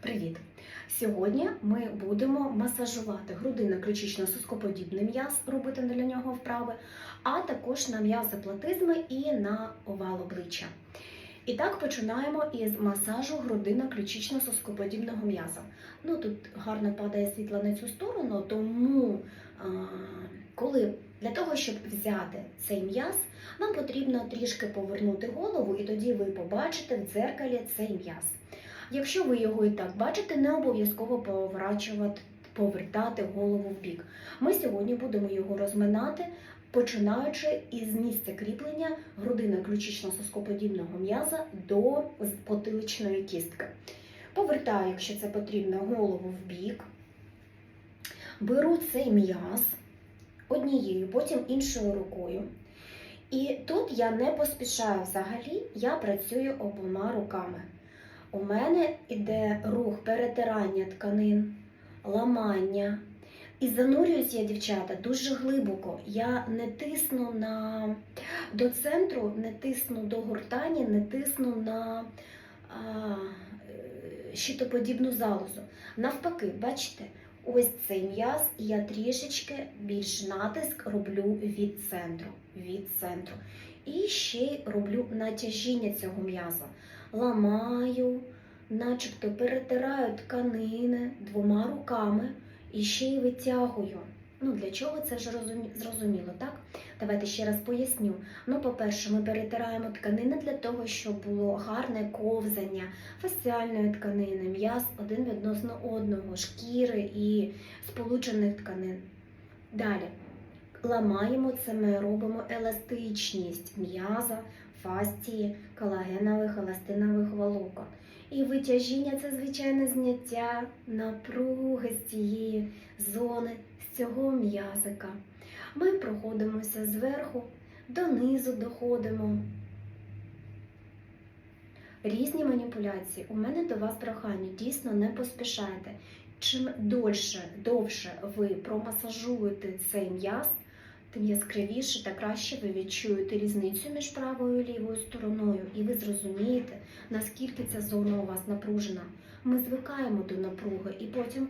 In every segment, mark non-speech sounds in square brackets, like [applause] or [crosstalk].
Привіт! Сьогодні ми будемо масажувати грудинно-ключично-соскоподібний м'яз, робити для нього вправи, а також на м'язи платизми і на овал обличчя. І так починаємо із масажу грудинно-ключично-соскоподібного м'яза. Ну тут гарно падає світло на цю сторону, тому а, коли для того, щоб взяти цей м'яз, нам потрібно трішки повернути голову, і тоді ви побачите в дзеркалі цей м'яз. Якщо ви його і так бачите, не обов'язково поворачувати, повертати голову в бік. Ми сьогодні будемо його розминати, починаючи із місця кріплення грудино-ключично-соскоподібного м'яза до потиличної кістки. Повертаю, якщо це потрібно, голову в бік. Беру цей м'яз однією, потім іншою рукою. І тут я не поспішаю взагалі, я працюю обома руками. У мене йде рух перетирання тканин, ламання. І занурююсь я, дівчата, дуже глибоко. Я не тисну на, до центру, не тисну до гортані, не тисну на а, е, щитоподібну залозу. Навпаки, бачите, ось цей м'яз, і я трішечки більш натиск роблю від центру. Від центру. І ще й роблю натяжіння цього м'яза ламаю, начебто перетираю тканини двома руками і ще й витягую. Ну, для чого це ж зрозуміло, так? Давайте ще раз поясню. Ну, по-перше, ми перетираємо тканини для того, щоб було гарне ковзання фасціальної тканини, м'яз один відносно одного, шкіри і сполучених тканин. Далі ламаємо це, ми робимо еластичність м'яза, фасції, колагенових, еластинових волокон. І витяжіння це звичайне зняття напруги з цієї зони, з цього м'язика. Ми проходимося зверху, донизу доходимо. Різні маніпуляції. У мене до вас прохання, дійсно не поспішайте. Чим дольше, довше ви промасажуєте цей м'яз, тим яскравіше та краще ви відчуєте різницю між правою і лівою стороною, і ви зрозумієте, наскільки ця зона у вас напружена. Ми звикаємо до напруги і потім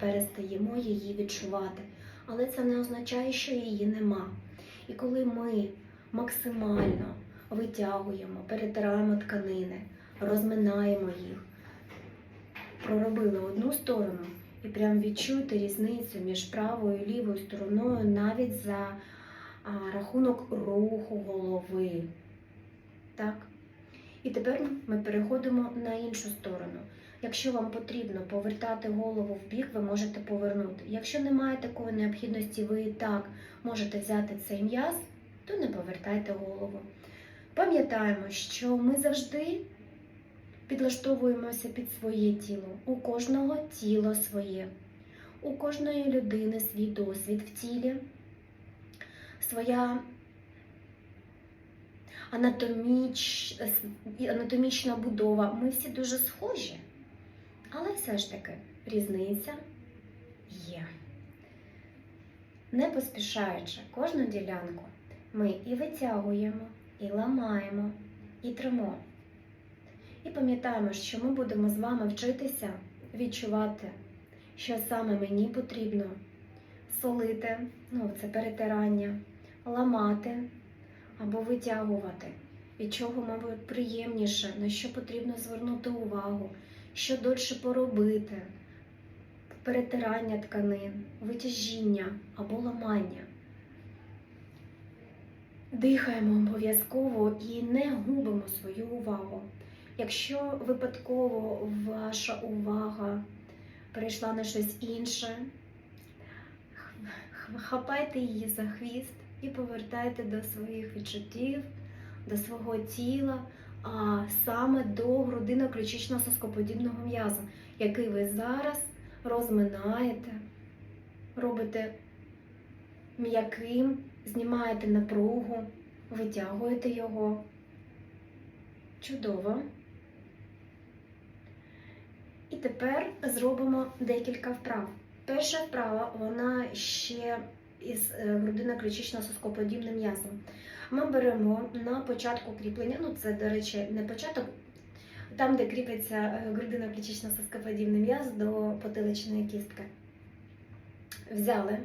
перестаємо, її відчувати. Але це не означає, що її нема. І коли ми максимально витягуємо, перетираємо тканини, розминаємо їх, проробили одну сторону, і прям відчуйте різницю між правою і лівою стороною навіть за рахунок руху голови. Так? І тепер ми переходимо на іншу сторону. Якщо вам потрібно повертати голову в бік, ви можете повернути. Якщо немає такої необхідності, ви і так можете взяти цей м'яз, то не повертайте голову. Пам'ятаємо, що ми завжди підлаштовуємося під своє тіло. У кожного тіло своє, у кожної людини свій досвід в тілі, своя анатоміч... анатомічна будова. Ми всі дуже схожі, але все ж таки різниця є. Не поспішаючи кожну ділянку, ми і витягуємо, і ламаємо, і тримо. І пам'ятаємо, що ми будемо з вами вчитися відчувати, що саме мені потрібно солити, ну це перетирання, ламати або витягувати, від чого, мабуть, приємніше, на що потрібно звернути увагу, що дольше поробити, перетирання тканин, витяжіння або ламання. Дихаємо обов'язково і не губимо свою увагу. Якщо випадково ваша увага перейшла на щось інше, хапайте її за хвіст і повертайте до своїх відчуттів, до свого тіла, а саме до грудино-ключично-соскоподібного м'яза, який ви зараз розминаєте, робите м'яким, знімаєте напругу, витягуєте його. Чудово. Тепер зробимо декілька вправ. Перша вправа, вона ще із е, грудино-ключично-соскоподібним м'язом. Ми беремо на початку кріплення, ну це, до речі, не початок, там, де кріпиться е, грудина ключично соскоподібний м'яз до потиличної кістки. Взяли.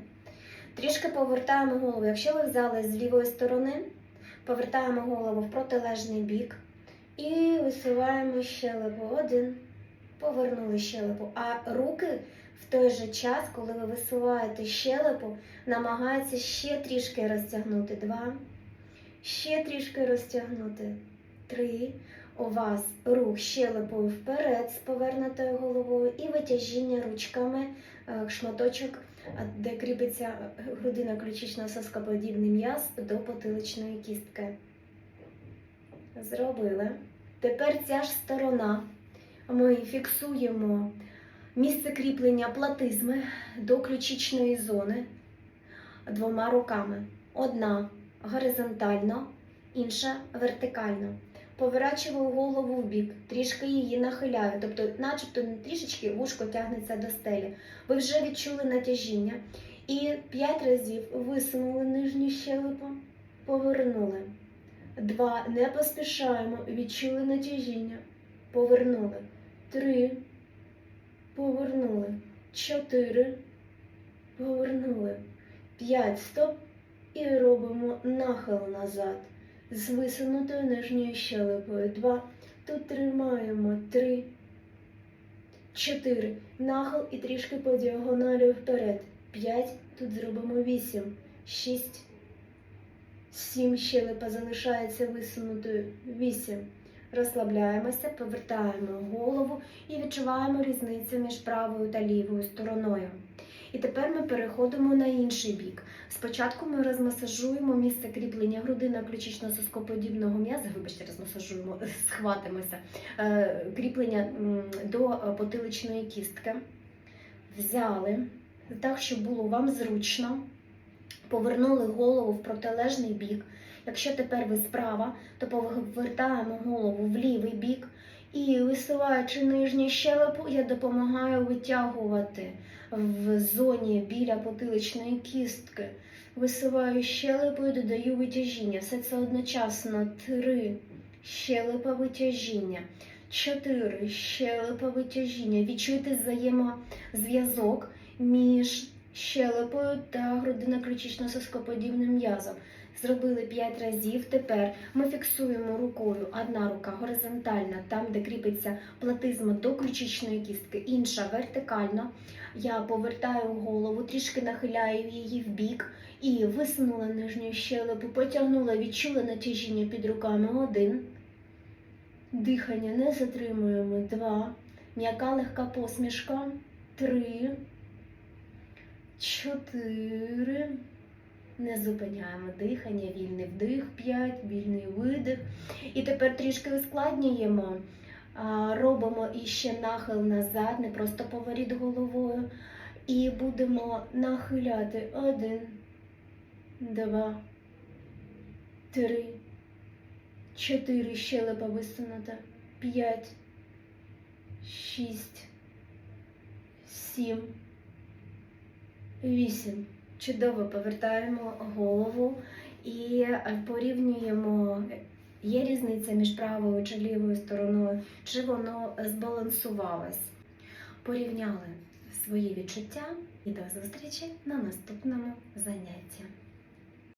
Трішки повертаємо голову. Якщо ви взяли з лівої сторони, повертаємо голову в протилежний бік і висуваємо щелепу. Один. Повернули щелепу. А руки в той же час, коли ви висуваєте щелепу, намагаються ще трішки розтягнути. Два. Ще трішки розтягнути. Три. У вас рух щелепою вперед з повернутою головою і витяжіння ручками е, шматочок, де кріпиться грудина ключично соскоподібний м'яз до потиличної кістки. Зробили. Тепер ця ж сторона. Ми фіксуємо місце кріплення платизми до ключичної зони двома руками. Одна горизонтально, інша вертикально. Поворачую голову в бік, трішки її нахиляю, тобто, начебто трішечки вушко тягнеться до стелі. Ви вже відчули натяжіння. І п'ять разів висунули нижню щелепу, повернули. Два. Не поспішаємо, відчули натяжіння. Повернули. Три. Повернули. Чотири. Повернули. П'ять. Стоп. І робимо нахил назад. З висунутою нижньою щелепою. Два. Тут тримаємо. Три. Чотири. Нахил і трішки по діагоналі вперед. П'ять. Тут зробимо вісім. Шість. Сім щелепа залишається висунутою. Вісім. Розслабляємося, повертаємо голову і відчуваємо різницю між правою та лівою стороною. І тепер ми переходимо на інший бік. Спочатку ми розмасажуємо місце кріплення грудина ключично соскоподібного м'яза, вибачте, розмасажуємо, [laughs] схватимося, е, кріплення до е, потиличної кістки. Взяли так, щоб було вам зручно. Повернули голову в протилежний бік. Якщо тепер ви справа, то повертаємо голову в лівий бік і висуваючи нижню щелепу, я допомагаю витягувати в зоні біля потиличної кістки. Висуваю щелепу і додаю витяжіння. Все це одночасно. Три. Щелепа витяжіння. Чотири. Щелепа витяжіння. Відчуйте взаємозв'язок між щелепою та грудино-ключично-соскоподібним м'язом. Зробили 5 разів. Тепер ми фіксуємо рукою. Одна рука горизонтальна, там, де кріпиться платизма до ключичної кістки, інша вертикально. Я повертаю голову, трішки нахиляю її в бік і висунула нижню щелепу, потягнула, відчула натяжіння під руками. Один. Дихання не затримуємо. Два. М'яка легка посмішка. Три. Чотири. Не зупиняємо дихання, вільний вдих, 5, вільний видих. І тепер трішки ускладнюємо. Робимо іще нахил назад, не просто поворіт головою. І будемо нахиляти один, два, три, чотири, щелепа висунута, п'ять, шість, сім, вісім. Чудово повертаємо голову і е, порівнюємо, є різниця між правою чи лівою стороною, чи воно збалансувалось. Порівняли свої відчуття і до зустрічі на наступному занятті.